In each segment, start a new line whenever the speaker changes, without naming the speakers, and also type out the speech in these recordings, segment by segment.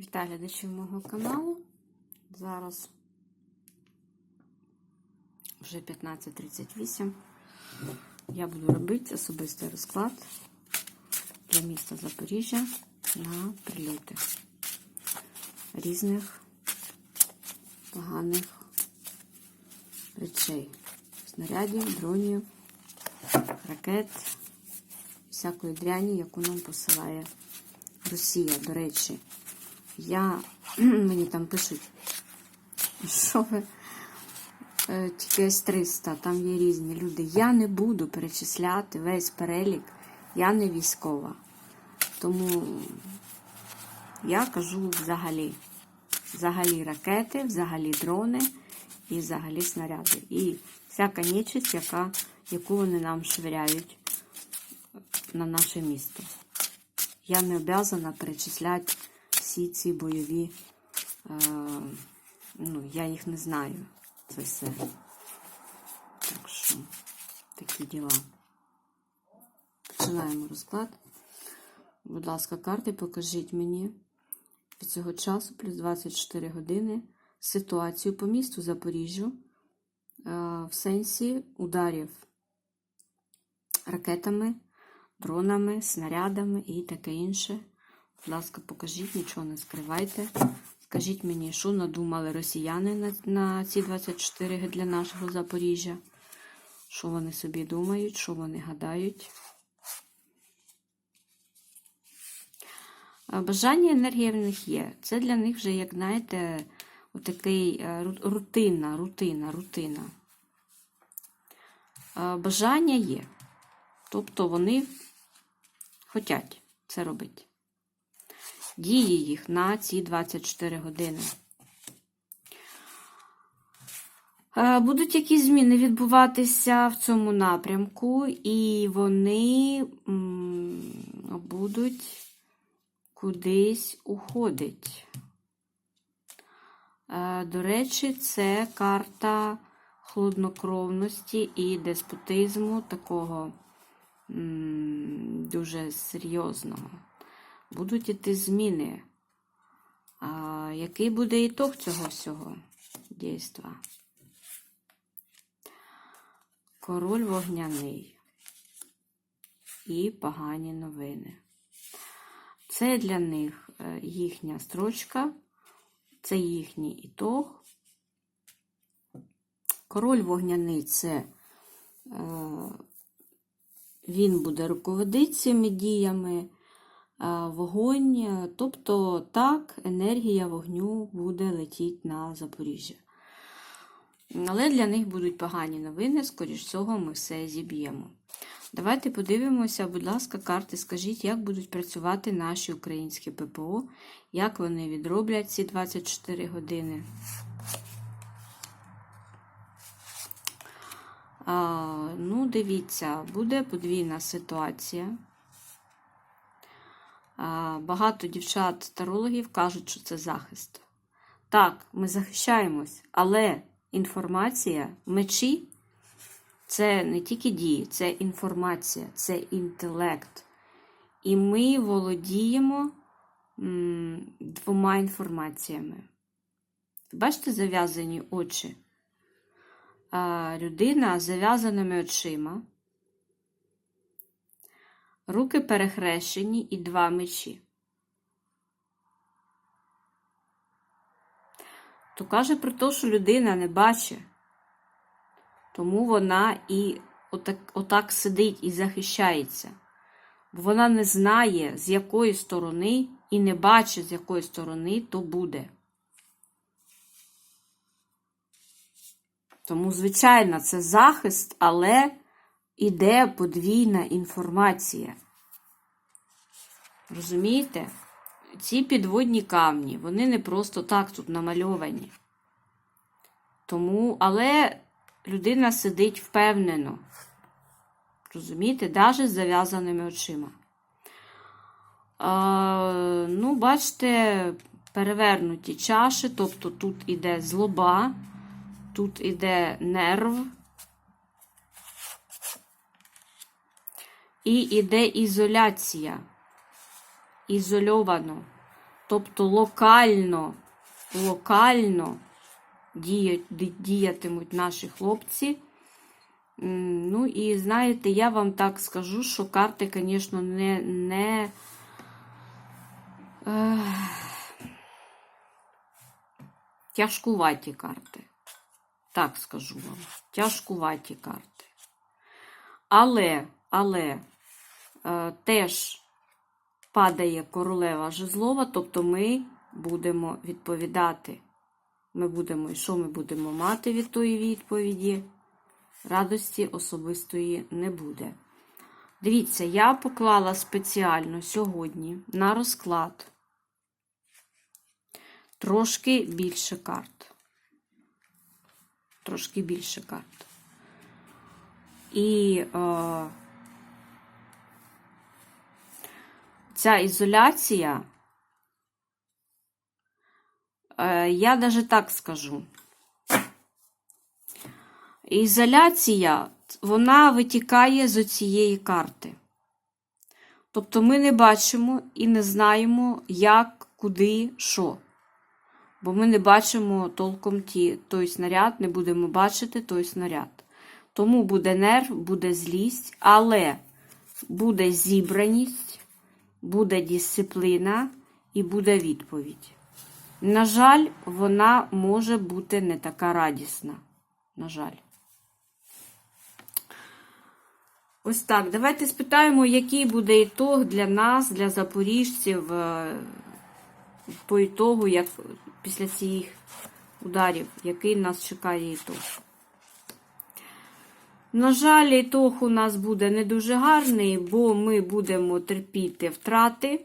Вітаю глядачів мого каналу. Зараз вже 15.38. Я буду робити особистий розклад для міста Запоріжжя на прильоти різних поганих речей. Снарядів, дронів, ракет, всякої дряні, яку нам посилає Росія, до речі. Я мені там пишуть, що ви е, тільки С-300, там є різні люди. Я не буду перечисляти весь перелік, я не військова. Тому я кажу взагалі. Взагалі ракети, взагалі дрони і взагалі снаряди. І всяка нечисть, яка, яку вони нам швиряють на наше місто. Я не обязана перечисляти всі ці бойові, е, ну, я їх не знаю. Це все. Так що, такі діла. Починаємо розклад. Будь ласка, карти, покажіть мені від цього часу, плюс 24 години, ситуацію по місту Запоріжжю е, в сенсі ударів ракетами, дронами, снарядами і таке інше. Будь ласка, покажіть, нічого не скривайте. Скажіть мені, що надумали росіяни на, на ці 24 для нашого Запоріжжя? Що вони собі думають, що вони гадають? Бажання енергії в них є. Це для них вже, як знаєте, отакий е, рутина, рутина, рутина. Бажання є. Тобто вони хочуть це робити. Дії їх на ці 24 години. Е, Будуть якісь зміни відбуватися в цьому напрямку, і вони будуть кудись уходить. Е, До речі, це карта хладнокровності і деспотизму такого дуже серйозного. Будуть іти зміни. А який буде ітог цього всього дійства? Король вогняний і погані новини. Це для них е, їхня строчка, це їхній ітог. Король вогняний це е, він буде руководити цими діями, вогонь, е, тобто так, енергія вогню буде летіти на Запоріжжя. Але для них будуть погані новини, скоріш всього, ми все зіб'ємо. Давайте подивимося, будь ласка, карти, скажіть, як будуть працювати наші українські ППО, як вони відроблять ці 24 години. А, ну, дивіться, буде подвійна ситуація. Багато дівчат-тарологів кажуть, що це захист. Так, ми захищаємось, але інформація, мечі це не тільки дії, це інформація, це інтелект. І ми володіємо двома інформаціями. Бачите, зав'язані очі? Людина з зав'язаними очима, руки перехрещені і два мечі. То каже про те, що людина не бачить. Тому вона і отак, отак сидить і захищається. Бо вона не знає, з якої сторони, і не бачить, з якої сторони то буде. Тому, звичайно, це захист, але іде подвійна інформація. Розумієте? Ці підводні камні, вони не просто так тут намальовані. Тому, але людина сидить впевнено. Розумієте, навіть з зав'язаними очима. А, ну, бачите, перевернуті чаші, тобто тут іде злоба, тут іде нерв. І іде ізоляція. Ізольовано. Тобто локально, локально діятимуть наші хлопці. Ну і знаєте, я вам так скажу, що карти, звісно, не, не е, тяжкуваті карти. Так скажу вам. Тяжкуваті карти. Але, але теж падає королева жезлова, тобто ми будемо відповідати. Ми будемо, і що ми будемо мати від тої відповіді? Радості особистої не буде. Дивіться, я поклала спеціально сьогодні на розклад трошки більше карт. Трошки більше карт. І е, ця ізоляція, е, я навіть так скажу. Ізоляція, вона витікає з цієї карти. Тобто ми не бачимо і не знаємо, як, куди, що. Бо ми не бачимо толком ті, той снаряд, не будемо бачити той снаряд. Тому буде нерв, буде злість, але буде зібраність, буде дисципліна і буде відповідь. На жаль, вона може бути не така радісна. На жаль. Ось так. Давайте спитаємо, який буде ітог для нас, для запоріжців, е, по ітогу, як після цих ударів, який нас чекає ітог. На жаль, ітог у нас буде не дуже гарний, бо ми будемо терпіти втрати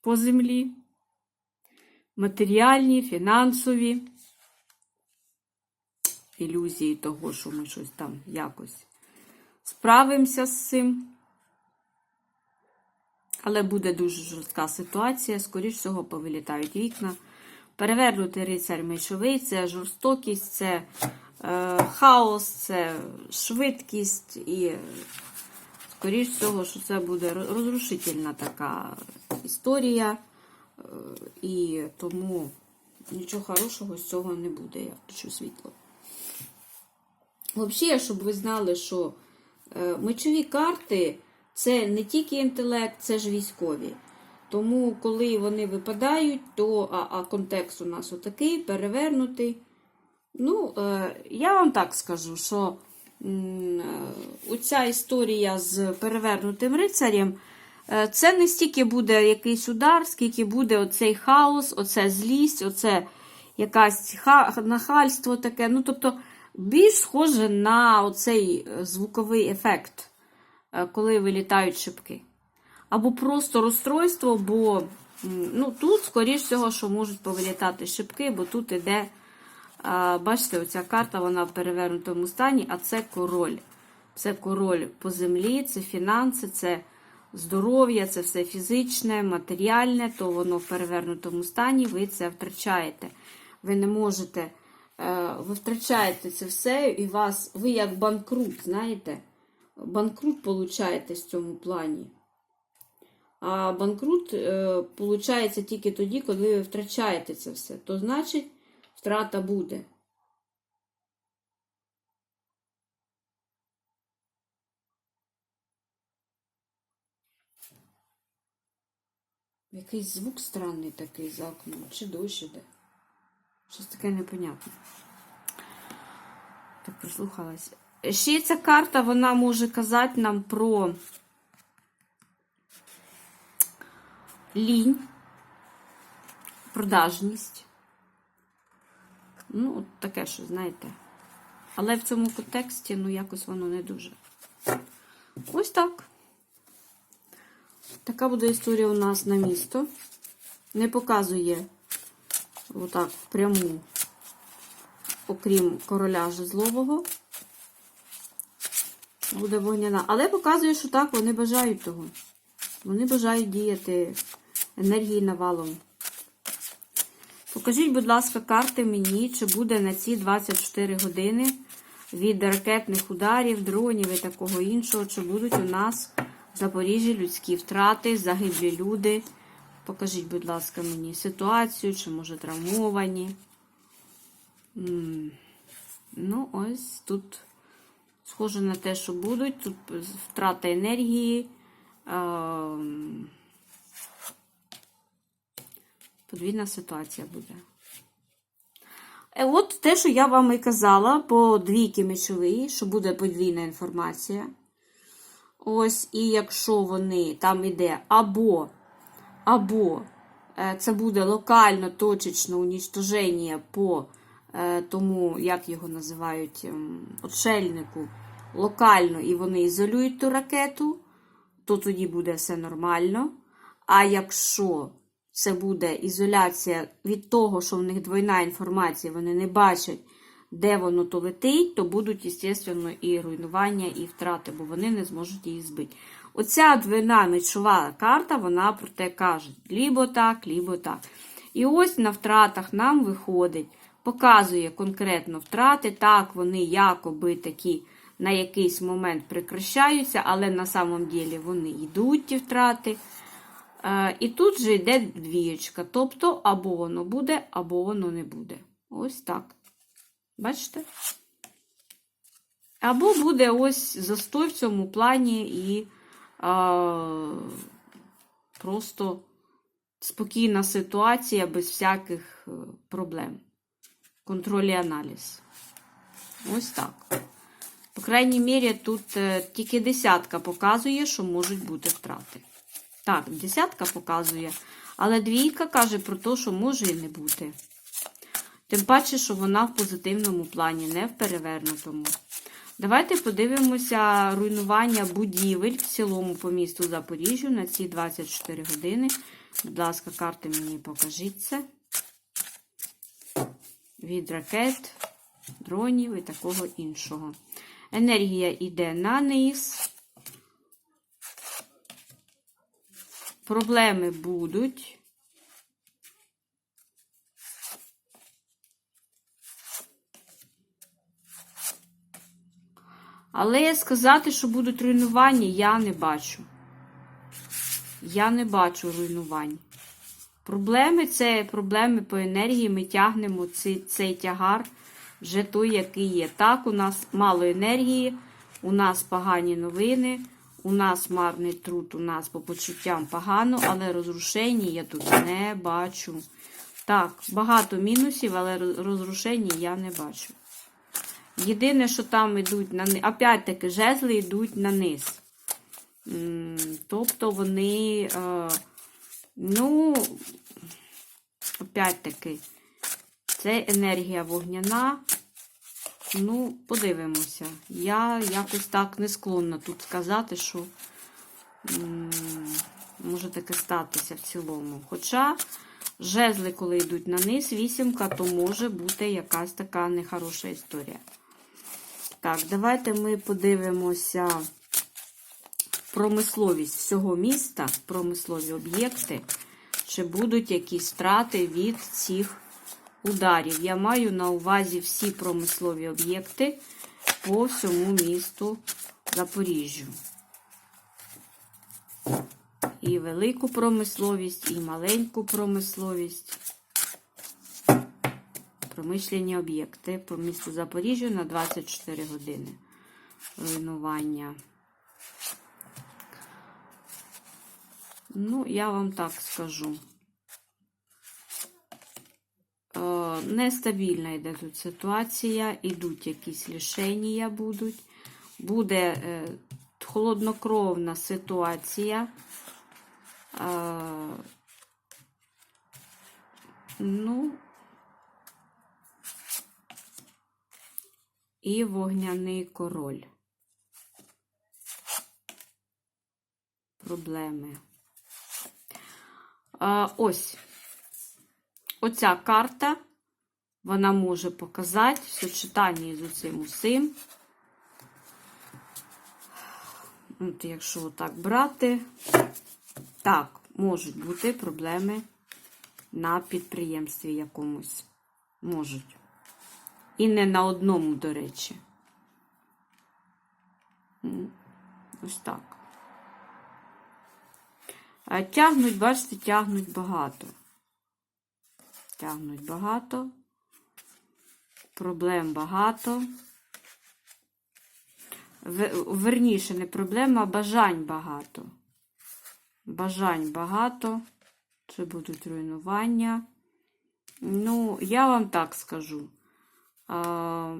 по землі, матеріальні, фінансові, ілюзії того, що ми щось там якось справимося з цим. Але буде дуже жорстка ситуація, скоріш всього, повилітають вікна. Перевернутий рицар мечовий це жорстокість, це хаос, це швидкість і, скоріш всього, що це буде розрушительна така історія. Е, і тому нічого хорошого з цього не буде, я включу світло. Взагалі, щоб ви знали, що е, мечові карти це не тільки інтелект, це ж військові. Тому, коли вони випадають, то а, а контекст у нас отакий, перевернутий. Ну, е, я вам так скажу, що е, оця історія з перевернутим рицарем, е, це не стільки буде якийсь удар, скільки буде оцей хаос, оце злість, оце якась нахальство таке. Ну, тобто, більш схоже на оцей е, звуковий ефект, е, коли вилітають шибки. Або просто розстройство, бо ну, тут, скоріш всього, що можуть повилітати шибки, бо тут іде, бачите, оця карта вона в перевернутому стані, а це король. Це король по землі, це фінанси, це здоров'я, це все фізичне, матеріальне, то воно в перевернутому стані, ви це втрачаєте. Ви не можете, е, ви втрачаєте це все, і вас, ви як банкрут, знаєте, банкрут получаєте в цьому плані. А банкрут е, получається тільки тоді, коли ви втрачаєте це все. То значить, втрата буде. Якийсь звук странний такий за окном. Чи дощ іде? Щось таке непонятне. Так прислухалась. Ще ця карта, вона може казати нам про лінь, продажність. Ну, от таке, що, знаєте. Але в цьому контексті, ну, якось воно не дуже. Ось так. Така буде історія у нас на місто. Не показує отак пряму, окрім короля жезлового. Буде вогняна. Але показує, що так, вони бажають того. Вони бажають діяти енергії навалом. Покажіть, будь ласка, карти мені, чи буде на ці 24 години від ракетних ударів, дронів і такого іншого, чи будуть у нас в Запоріжжі людські втрати, загиблі люди, Покажіть, будь ласка, мені ситуацію, чи може травмовані. Ну, ось тут схоже на те, що будуть. Тут втрата енергії. ем, Подвійна ситуація буде. Е, От те, що я вам і казала по двійки мечовий, що буде подвійна інформація. Ось, і якщо вони там іде або, або е, це буде локально точечно унічтоження по е, тому, як його називають, ем, отшельнику, локально, і вони ізолюють ту ракету, то тоді буде все нормально. А якщо це буде ізоляція від того, що в них двойна інформація, вони не бачать, де воно то летить, то будуть, звісно, і руйнування, і втрати, бо вони не зможуть її збити. Оця двойна мечова карта, вона про те каже: лібо так, лібо так. І ось на втратах нам виходить, показує конкретно втрати. Так, вони якоби такі на якийсь момент прекращаються, але на самом ділі вони йдуть, ті втрати. Е, І тут же йде двієчка. Тобто, або воно буде, або воно не буде. Ось так. Бачите? Або буде ось застой в цьому плані і а, просто спокійна ситуація без всяких е, проблем. Контроль і аналіз. Ось так. По крайній мірі, тут е, тільки десятка показує, що можуть бути втрати. Так, десятка показує, але двійка каже про те, що може і не бути. Тим паче, що вона в позитивному плані, не в перевернутому. Давайте подивимося руйнування будівель в цілому по місту Запоріжжю на ці 24 години. Будь ласка, карти мені покажіть це. Від ракет, дронів і такого іншого. Енергія йде на низ. Проблеми будуть. Але сказати, що будуть руйнування, я не бачу. Я не бачу руйнувань. Проблеми це проблеми по енергії. Ми тягнемо цей, цей тягар вже той, який є. Так, у нас мало енергії, у нас погані новини, у нас марний труд, у нас по почуттям погано, але розрушення я тут не бачу. Так, багато мінусів, але розрушення я не бачу. Єдине, що там йдуть на низ, опять-таки, жезли йдуть на низ. Тобто вони, е, ну, опять-таки, це енергія вогняна. Ну, подивимося. Я якось так не склонна тут сказати, що може таке статися в цілому. Хоча жезли, коли йдуть на низ, вісімка, то може бути якась така нехороша історія. Так, давайте ми подивимося промисловість всього міста, промислові об'єкти, чи будуть якісь втрати від цих ударів. Я маю на увазі всі промислові об'єкти по всьому місту Запоріжжю. І велику промисловість, і маленьку промисловість. Промишлені об'єкти по місту Запоріжжя на 24 години. Руйнування. Ну, я вам так скажу. Е, Нестабільна йде тут ситуація, ідуть якісь рішення будуть. Буде е, холоднокровна ситуація. Е, ну, і вогняний король. Проблеми. А, Ось оця карта, вона може показати в сочетанні з оцим усім. От Якщо так брати, так, можуть бути проблеми на підприємстві якомусь. Можуть. І не на одному, до речі. Ось так. Тягнуть, бачите, тягнуть багато. Тягнуть багато. Проблем багато. Верніше, не проблема, а бажань багато. Бажань багато. Це будуть руйнування. Ну, я вам так скажу. А,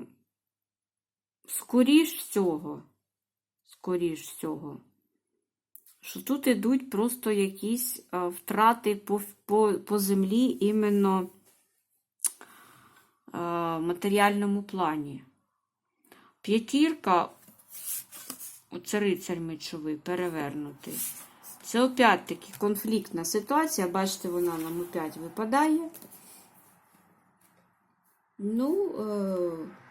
скоріш всього, скоріш всього, що тут ідуть просто якісь а, втрати по, по, по землі іменно в матеріальному плані. П'ятірка, оце рицарь мечовий, перевернутий. Це опять-таки конфліктна ситуація. Бачите, вона нам опять випадає. Ну, е...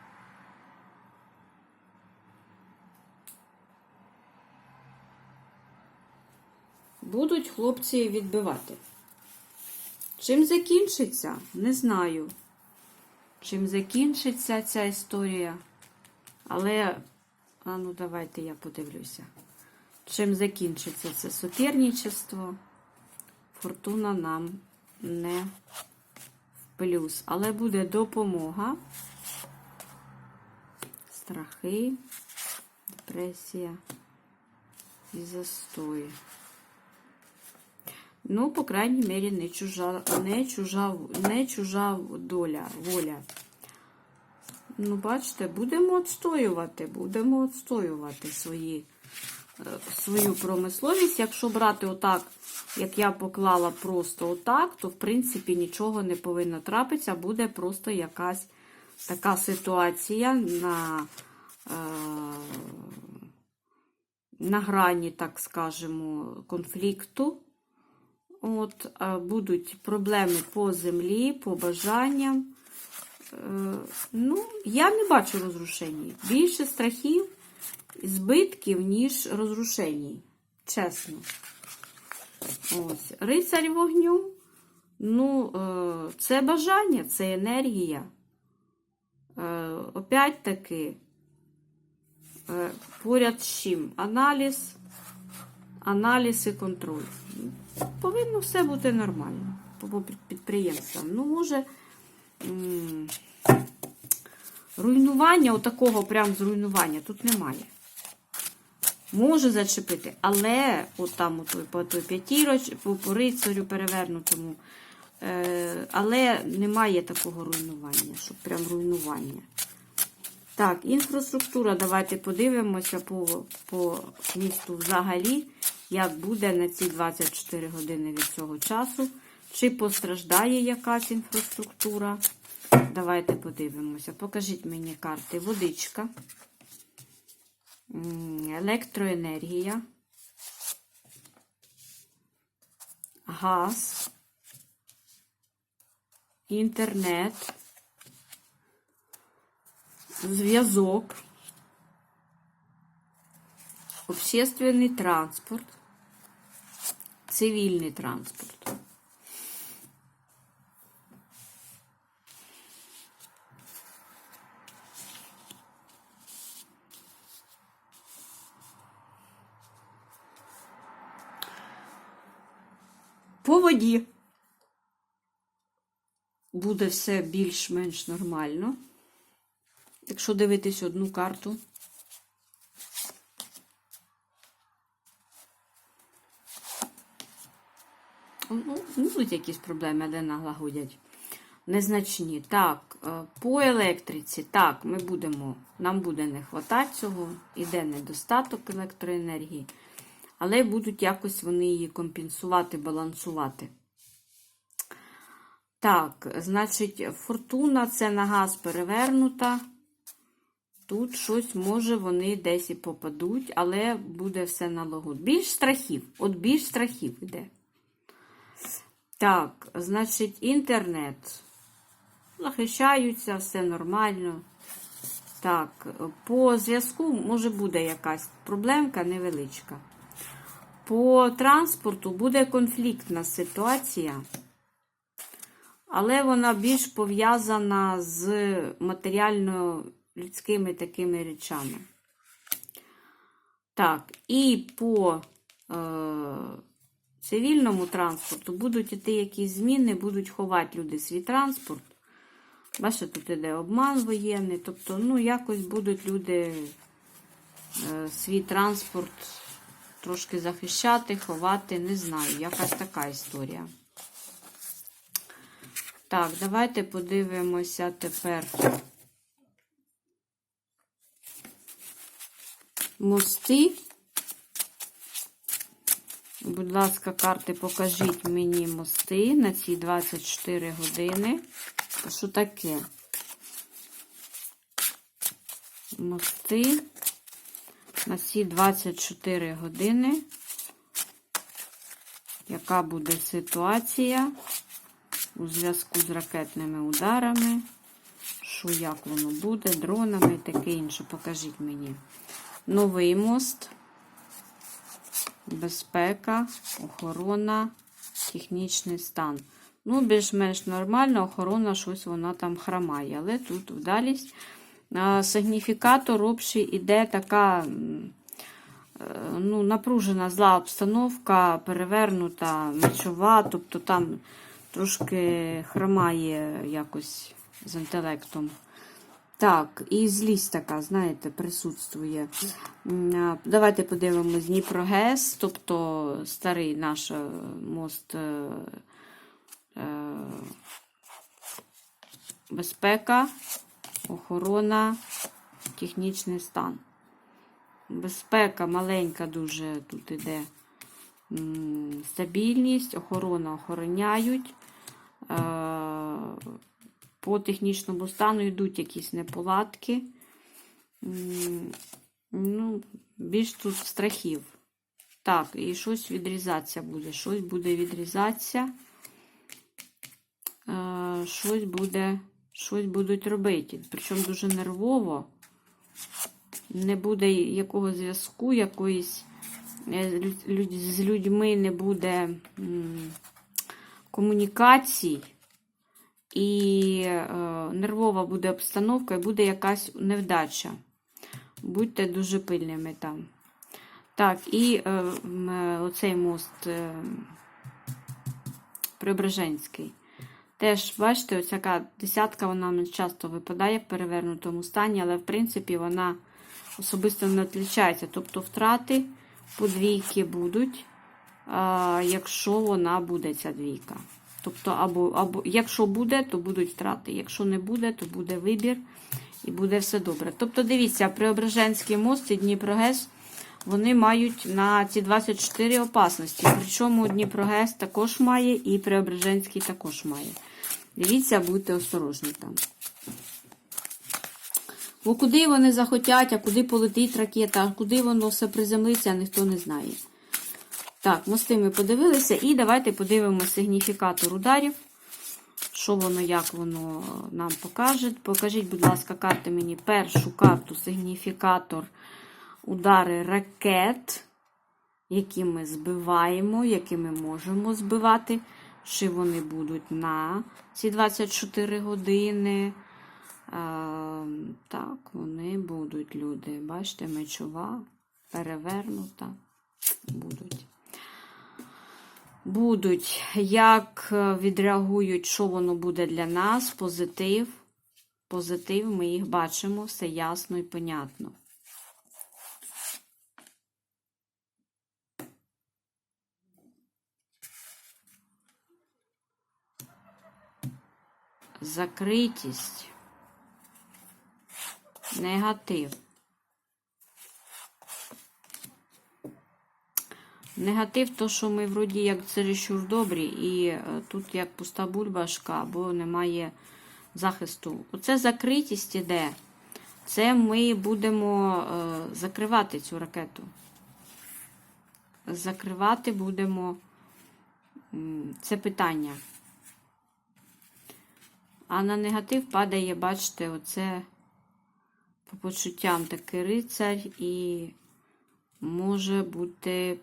будуть хлопці відбивати. Чим закінчиться, не знаю. Чим закінчиться ця історія. Але, а ну давайте я подивлюся. Чим закінчиться це суперничество, фортуна нам не в плюс. Але буде допомога, страхи, депресія і застой. Ну, по крайній мірі, не чужа, не чужа, не чужа доля, воля. Ну, бачите, будемо відстоювати, будемо відстоювати свої, е, свою промисловість. Якщо брати отак, як я поклала просто отак, то в принципі нічого не повинно трапитися, буде просто якась така ситуація на, е, на грані, так скажемо, конфлікту. От, будуть проблеми по землі, по бажанням. Е, Ну, я не бачу розрушень. Більше страхів, збитків, ніж розрушень. Чесно. Ось. Рицарь вогню. Ну, е, це бажання, це енергія. Е, Опять-таки, е, поряд з чим? Аналіз, аналіз і контроль. Повинно все бути нормально по підприємствам. Ну, може. Руйнування, отакого прям зруйнування тут немає. Може зачепити, але от там от по той п'ятіроч, по, по рицарю перевернутому, е, але немає такого руйнування, щоб прям руйнування. Так, інфраструктура, давайте подивимося по, по місту взагалі, як буде на ці 24 години від цього часу. Чи постраждає якась інфраструктура? Давайте подивимося. Покажіть мені карти. Водичка, електроенергія, газ, інтернет, зв'язок, общественний транспорт, цивільний транспорт. По воді буде все більш-менш нормально. Якщо дивитись одну карту. Ну, будуть якісь проблеми, де налагодять. Незначні. Так, е, по електриці, так, ми будемо, нам буде не хватати цього, іде недостаток електроенергії, але будуть якось вони її компенсувати, балансувати. Так, значить, фортуна це на газ перевернута. Тут щось, може, вони десь і попадуть, але буде все налагод. Більш страхів. От більш страхів іде. Так, значить, інтернет. Захищаються, все нормально. Так, по зв'язку може буде якась проблемка невеличка. По транспорту буде конфліктна ситуація, але вона більш пов'язана з матеріально-людськими такими речами. Так, і по е, цивільному транспорту будуть іти якісь зміни, будуть ховати люди свій транспорт. Бачите, тут іде обман воєнний. Тобто, ну, якось будуть люди е, свій транспорт трошки захищати, ховати, не знаю, якась така історія. Так, давайте подивимося тепер. Мости. Будь ласка, карти, покажіть мені мости на ці 24 години. Що таке? Мости на ці 24 години. Яка буде ситуація у зв'язку з ракетними ударами? Що як воно буде, дронами і таке інше. Покажіть мені. Новий мост, безпека, охорона, технічний стан. Ну, більш-менш нормально, охорона щось вона там хромає. Але тут вдалість. Сигніфікатор общий іде така е, ну, напружена зла обстановка, перевернута, мечова, тобто там трошки хромає якось з інтелектом. Так, і злість така, знаєте, присутствує. Давайте подивимось Дніпрогес, тобто старий наш е, мост е, е, безпека, охорона, технічний стан. Безпека маленька дуже тут іде стабільність, охорона охороняють. По технічному стану йдуть якісь неполадки. Ну, більш тут страхів. Так, і щось відрізатися буде. Щось буде відрізатися. Е, Щось буде, щось будуть робити. Причому дуже нервово. Не буде якого зв'язку, якоїсь е, з людьми не буде комунікацій. І е, нервова буде обстановка, і буде якась невдача. Будьте дуже пильними там. Так, і е, е, оцей мост е, Преображенський. Теж, бачите, яка десятка, вона мені часто випадає в перевернутому стані, але, в принципі, вона особисто не відрізняється. Тобто втрати по двійки будуть, а, якщо вона буде ця двійка. Тобто, або, або якщо буде, то будуть втрати. Якщо не буде, то буде вибір і буде все добре. Тобто, дивіться, Преображенський мост і Дніпрогес, вони мають на ці 24 опасності. Причому Дніпрогес також має, і Преображенський також має. Дивіться, будьте осторожні там. Бо куди вони захотять, а куди полетить ракета, а куди воно все приземлиться, ніхто не знає. Так, мости ми подивилися. І давайте подивимося сигніфікатор ударів. Що воно, як воно нам покаже. Покажіть, будь ласка, карти мені першу карту, сигніфікатор удари ракет, які ми збиваємо, які ми можемо збивати. Чи вони будуть на ці 24 години. А, так, вони будуть, люди. Бачите, мечова, перевернута. Будуть. Будуть, як е, відреагують, що воно буде для нас, позитив. Позитив, ми їх бачимо, все ясно і понятно. Закритість. Негатив. Негатив, то, що ми вроді як чересчур добрі, і е, тут як пуста бульбашка, або немає захисту. Оце закритість іде. Це ми будемо е, закривати цю ракету. Закривати будемо це питання. А на негатив падає, бачите, оце по почуттям такий рицар і може бути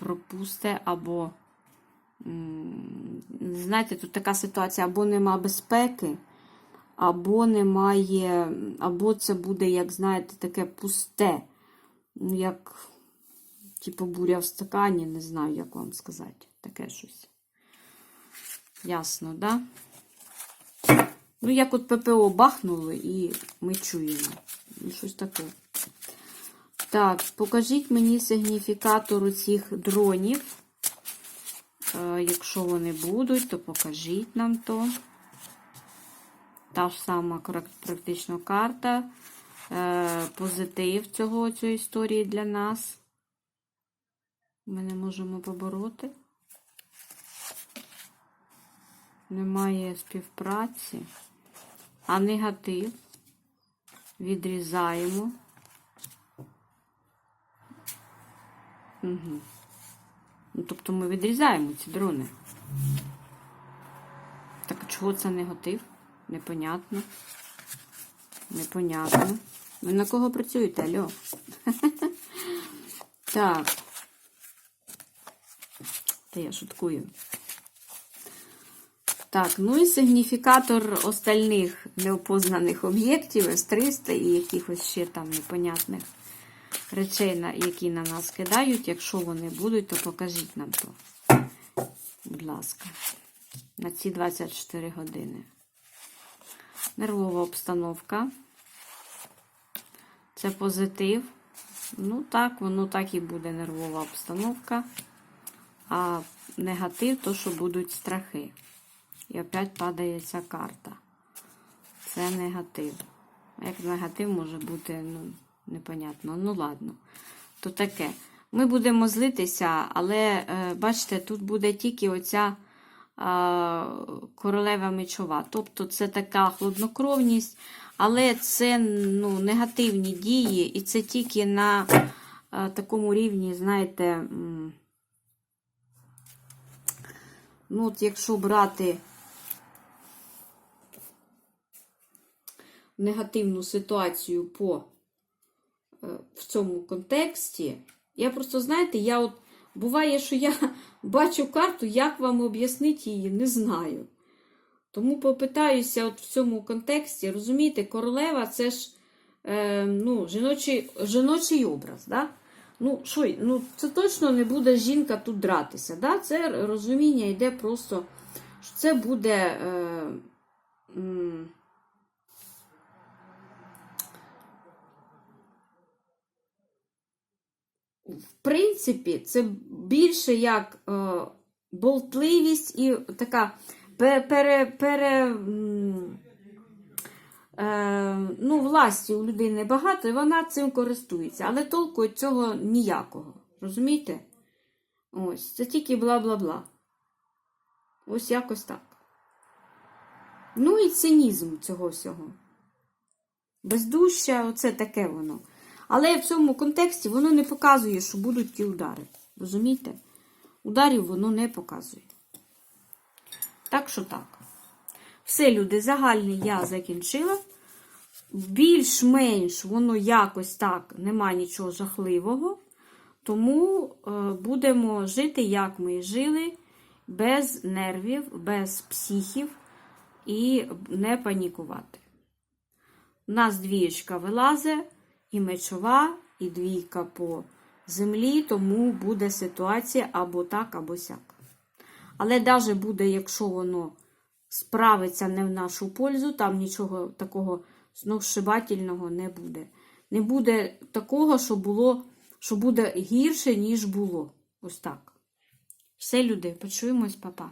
пропусте або, знаєте, тут така ситуація, або нема безпеки, або немає, або це буде, як знаєте, таке пусте. Ну, як Типу буря в стакані, не знаю, як вам сказати. Таке щось. Ясно, да? Ну, як от ППО бахнули і ми чуємо. Ну, щось таке. Так, покажіть мені сигніфікатор цих дронів. Е, якщо вони будуть, то покажіть нам то. Та ж сама практично карта. Е, позитив цього цієї історії для нас. Ми не можемо побороти. Немає співпраці. А негатив відрізаємо. Угу. Ну, тобто ми відрізаємо ці дрони. Так чого це негатив? Непонятно. Непонятно. Ви на кого працюєте, Альо? Так. Та я шуткую. Так, ну і сигніфікатор остальних неопознаних об'єктів С-300 і якихось ще там непонятних речей, які на нас кидають. Якщо вони будуть, то покажіть нам то. Будь ласка. На ці 24 години. Нервова обстановка. Це позитив. Ну так, воно так і буде нервова обстановка. А негатив то, що будуть страхи. І опять падає ця карта. Це негатив. Як негатив може бути, ну, непонятно. Ну, ладно. То таке. Ми будемо злитися, але е, бачите, тут буде тільки оця королева мечова. Тобто це така хладнокровність, але це ну, негативні дії, і це тільки на е, такому рівні, знаєте, ну, от якщо брати негативну ситуацію по в цьому контексті. Я просто, знаєте, я от буває, що я бачу карту, як вам об'яснити її, не знаю. Тому попитаюся от в цьому контексті, розумієте, королева це ж е, ну, жіночий, жіночий образ. Да? Ну, що, ну, це точно не буде жінка тут дратися. Да? Це розуміння йде просто, що це буде. Е, в принципі, це більше як е, болтливість і така пере, пере, е, ну, власті у людини багато, і вона цим користується. Але толку від цього ніякого. Розумієте? Ось, це тільки бла-бла-бла. Ось якось так. Ну і цинізм цього всього. Бездуща, оце таке воно. Але в цьому контексті воно не показує, що будуть ті удари. Розумієте? Ударів воно не показує. Так що так. Все, люди, загальне я закінчила. Більш-менш воно якось так, нема нічого жахливого. Тому е, будемо жити, як ми і жили, без нервів, без психів і не панікувати. У нас двієчка вилазить, і мечова, і двійка по землі, тому буде ситуація або так, або сяк. Але навіть буде, якщо воно справиться не в нашу пользу, там нічого такого зношибательного не буде. Не буде такого, що було, що буде гірше, ніж було. Ось так. Все, люди, почуємось, папа.